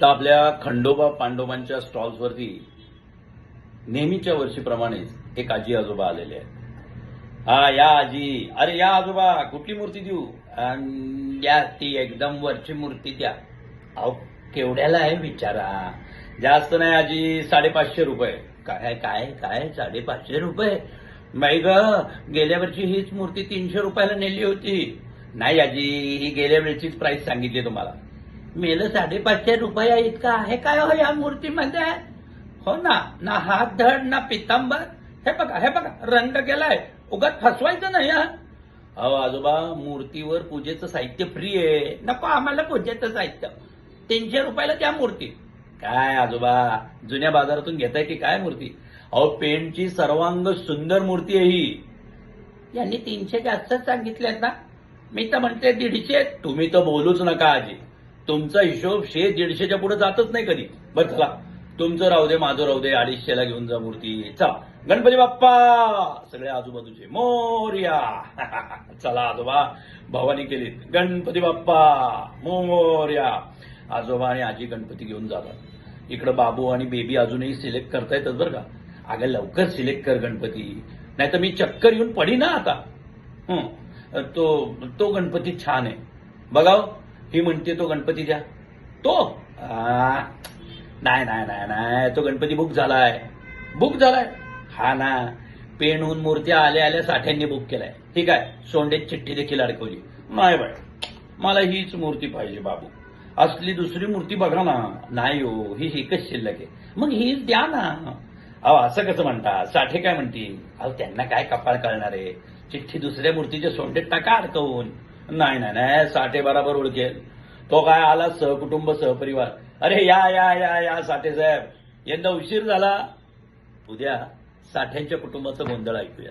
तर आपल्या खंडोबा पांडोबांच्या स्टॉल्सवरती नेहमीच्या वर्षीप्रमाणेच एक आजी आजोबा आलेले आहेत. हा या आजी. अरे या आजोबा कुठली मूर्ती देऊ? अन द्या ती एकदम वरची मूर्ती द्या. अहो केवढ्याला आहे विचारा जास्त नाही आजी साडेपाचशे रुपये. काय काय काय साडेपाचशे रुपये? नाही ग गेल्या वर्षी हीच मूर्ती तीनशे रुपयाला नेली होती. नाही आजी ही गेल्या वेळचीच प्राइस सांगितली तुम्हाला. मेलं साडेपाचशे रुपया इतका आहे काय हो या मूर्तीमध्ये? हो ना ना हात धड ना पितांबर. हे बघा हे बघा रंग गेलाय. उगाच फसवायचं नाही हा? अहो आजोबा मूर्तीवर पूजेचं साहित्य फ्री आहे. नको आम्हाला पूजेचं साहित्य. तीनशे रुपयाला त्या मूर्ती. काय आजोबा जुन्या बाजारातून घेताय की काय मूर्ती? अहो पेंटची सर्वांग सुंदर मूर्ती आहे ही. यांनी तीनशे जास्त सांगितल्यात ना? मी तर म्हणते दीडशे. तुम्ही तर बोलूच नका आजी. तुमचा हिशोब शे दीडशेच्या पुढे जातच नाही कधी. बरं चला. तुमचं राहू दे माझं राहू दे अडीचशेला घेऊन जा मूर्ती. चला. गणपती बाप्पा! सगळे आजूबाजूचे. मोर्या! चला आजोबा. भवानी केली गणपती बाप्पा! मोर्या! आजोबा आणि आजी गणपती घेऊन जातात. इकडं बाबू आणि बेबी अजूनही सिलेक्ट करतायतच बरं का? अगं लवकर सिलेक्ट कर गणपती. नाही तर मी चक्कर येऊन पडी ना आता. तो तो गणपती छान आहे. बघाव. ही म्हणते तो गणपती द्या. तो? नाही नाही नाही नाही तो गणपती बुक झालाय. बुक झालाय. हा ना पेणहून मूर्त्या आल्या आल्या साठ्यांनी बुक केलाय. ठीक आहे सोंडेत चिठ्ठी देखील अडकवली. नाही बाय मला हीच मूर्ती पाहिजे बाबू. असली दुसरी मूर्ती बघा ना. नाही हो ही एकच शिल्लक आहे. मग हीच द्या ना. अहो असं कसं म्हणता साठे काय म्हणतील? अहो त्यांना काय कपाळ कळणार आहे? चिठ्ठी दुसऱ्या मूर्तीच्या सोंडेत टाका अडकवून. नाही नाही नाही साठे बराबर ओळखेल. तो काय आला? सहकुटुंब सहपरिवार. अरे या या या या साठे साहेब. यंदा उशीर झाला. उद्या साठ्यांच्या कुटुंबाचं गोंधळ ऐकूया.